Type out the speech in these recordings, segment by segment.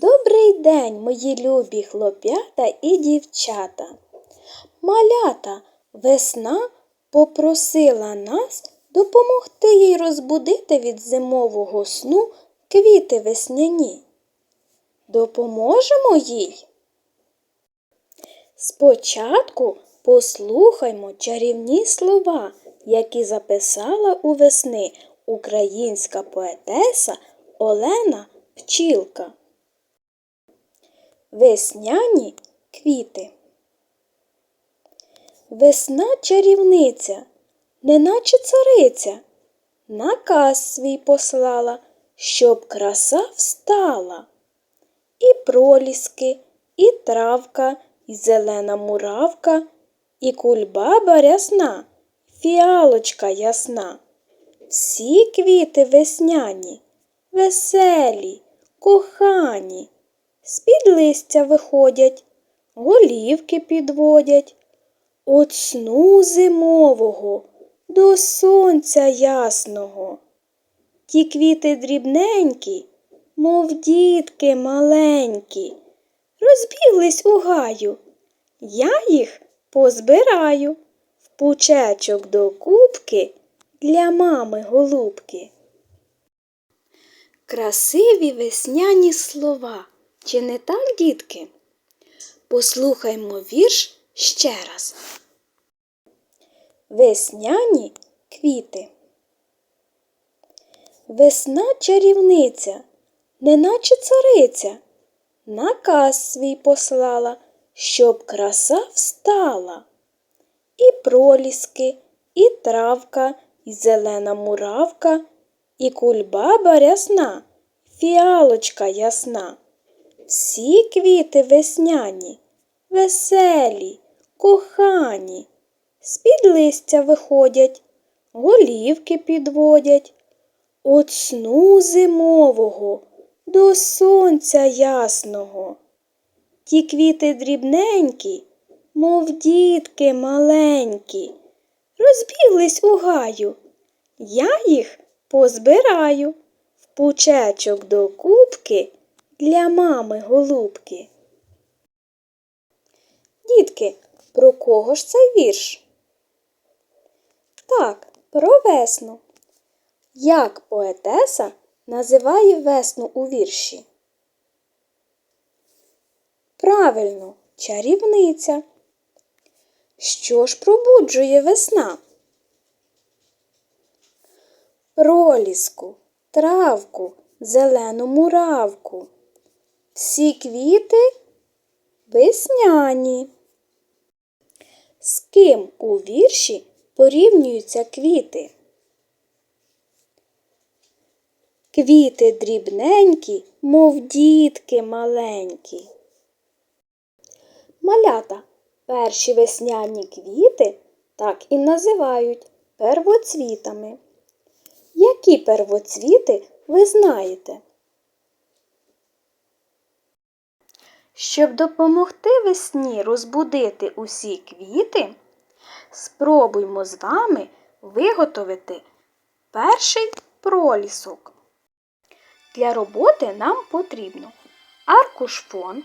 Добрий день, мої любі хлоп'ята і дівчата. Малята, весна попросила нас допомогти їй розбудити від зимового сну квіти весняні. Допоможемо їй? Спочатку послухаймо чарівні слова, які записала у весни українська поетеса Олена Пчілка. Весняні квіти. Весна чарівниця, неначе цариця, наказ свій послала, щоб краса встала. І проліски, і травка, і зелена муравка, і кульбаба рясна, фіалочка ясна. Всі квіти весняні, веселі, кохані, з-під листя виходять, голівки підводять. От сну зимового до сонця ясного. Ті квіти дрібненькі, мов дітки маленькі, розбіглись у гаю. Я їх позбираю в пучечок до кубки для мами голубки. Красиві весняні слова. Чи не так, дітки? Послухаймо вірш ще раз. Весняні квіти. Весна чарівниця, неначе цариця, наказ свій послала, щоб краса встала. І проліски, і травка, і зелена муравка, і кульбаба рясна, фіалочка ясна. Всі квіти весняні, веселі, кохані, з-під листя виходять, голівки підводять. От сну зимового до сонця ясного. Ті квіти дрібненькі, мов дітки маленькі, розбіглись у гаю. Я їх позбираю в пучечок до кубки для мами голубки. Дітки, про кого ж цей вірш? Так, про весну. Як поетеса називає весну у вірші? Правильно, чарівниця. Що ж пробуджує весна? Проліску, травку, зелену муравку. Всі квіти весняні. З ким у вірші порівнюються квіти? Квіти дрібненькі, мов дітки маленькі. Малята перші весняні квіти так і називають первоцвітами. Які первоцвіти ви знаєте? Щоб допомогти весні розбудити усі квіти, спробуймо з вами виготовити перший пролісок. Для роботи нам потрібно аркуш фон,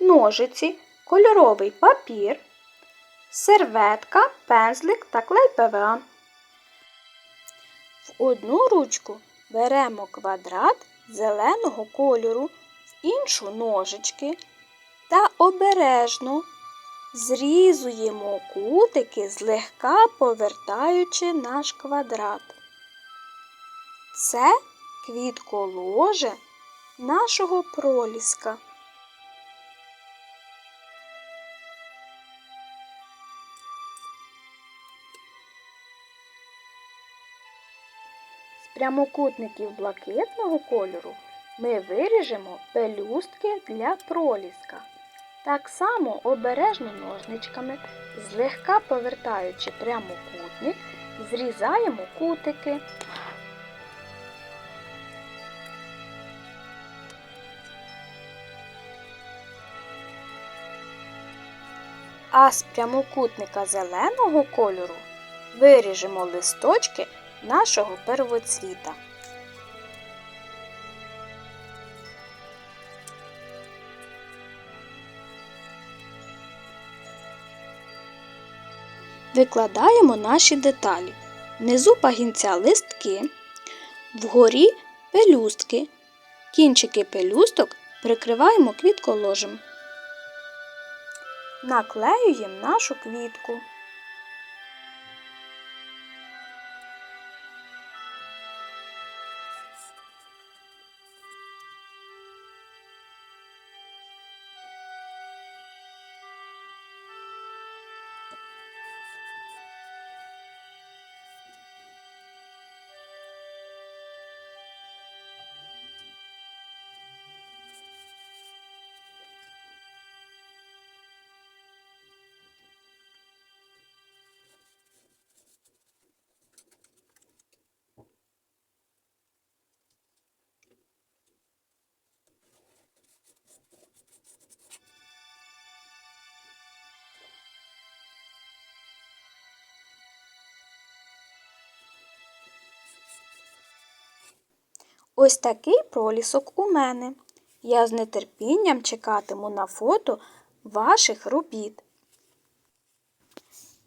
ножиці, кольоровий папір, серветка, пензлик та клей ПВА. В одну ручку беремо квадрат зеленого кольору, іншу ножички та обережно зрізуємо кутики, злегка повертаючи наш квадрат. Це квітколоже нашого проліска. Прямокутників блакитного кольору ми виріжемо пелюстки для проліска. Так само обережно ножничками, злегка повертаючи прямокутник, зрізаємо кутики. А з прямокутника зеленого кольору виріжемо листочки нашого первоцвіта. Викладаємо наші деталі. Внизу пагінця листки, вгорі пелюстки. Кінчики пелюсток прикриваємо квітколожем. Наклеюємо нашу квітку. Ось такий пролісок у мене. Я з нетерпінням чекатиму на фото ваших робіт.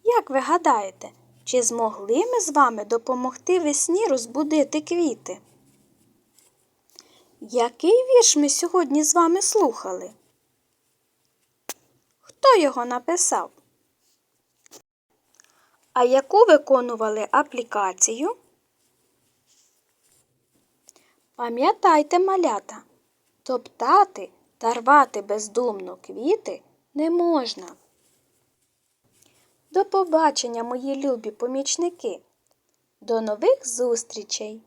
Як ви гадаєте, чи змогли ми з вами допомогти весні розбудити квіти? Який вірш ми сьогодні з вами слухали? Хто його написав? А яку виконували аплікацію? Пам'ятайте, малята, топтати та рвати бездумно квіти не можна. До побачення, мої любі помічники. До нових зустрічей!